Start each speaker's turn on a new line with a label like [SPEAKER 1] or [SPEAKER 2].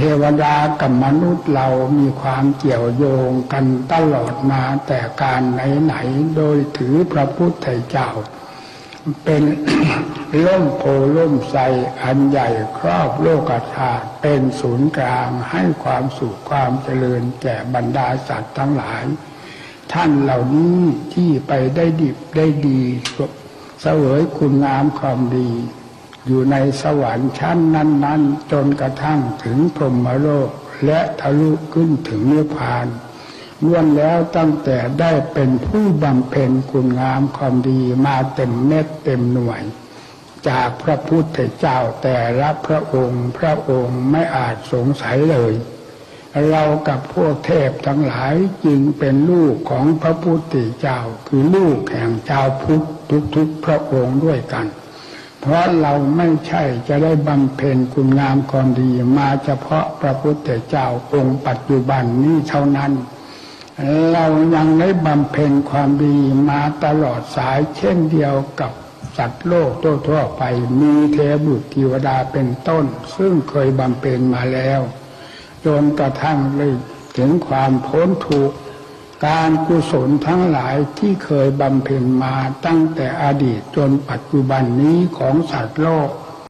[SPEAKER 1] ทวดากับมนุษย์เรามีความเกี่ยวโยงกันตลอดมาแต่การไหนๆโดยถือพระพุทธเจ้า เป็นล่มโพล่มไทรอันใหญ่ครอบโลกธาตุเป็นศูนย์กลางให้ความสุขความเจริญแก่บรรดาสัตว์ทั้งหลาย ท่านเหล่านี้ที่ไปได้ดิบได้ดีเสวยคุณงามความดี อยู่ในสวรรค์ชั้นนั้น ๆ จนกระทั่งถึงพรหมโลกและทะลุขึ้นถึงนิพพานล้วนแล้วตั้งแต่ได้เป็นผู้บำเพ็ญคุณงามความดีมาเต็มเม็ดเต็มหน่วย จากพระพุทธเจ้าแต่ละพระองค์พระองค์ไม่อาจสงสัยเลย เรากับพวกเทพทั้งหลายจึงเป็นลูกของพระพุทธเจ้าคือลูกแห่งเจ้าพุทธทุกๆพระองค์ด้วยกัน เพราะเราไม่ใช่จะได้บำเพ็ญคุณงามความดีมาเฉพาะพระพุทธเจ้าองค์ปัจจุบันนี้เท่านั้น เรายังได้บำเพ็ญความดีมาตลอดสายเช่นเดียวกับสัตว์โลกทั่วๆไปมีเทบุตรเทวดาเป็นต้น ซึ่งเคยบำเพ็ญมาแล้ว จนกระทั่งเลยถึงความพ้นทุกข์ การกุศลทั้งหลายที่เคยบำเพ็ญมาตั้งแต่อดีตจนปัจจุบันนี้ของสัตว์โลก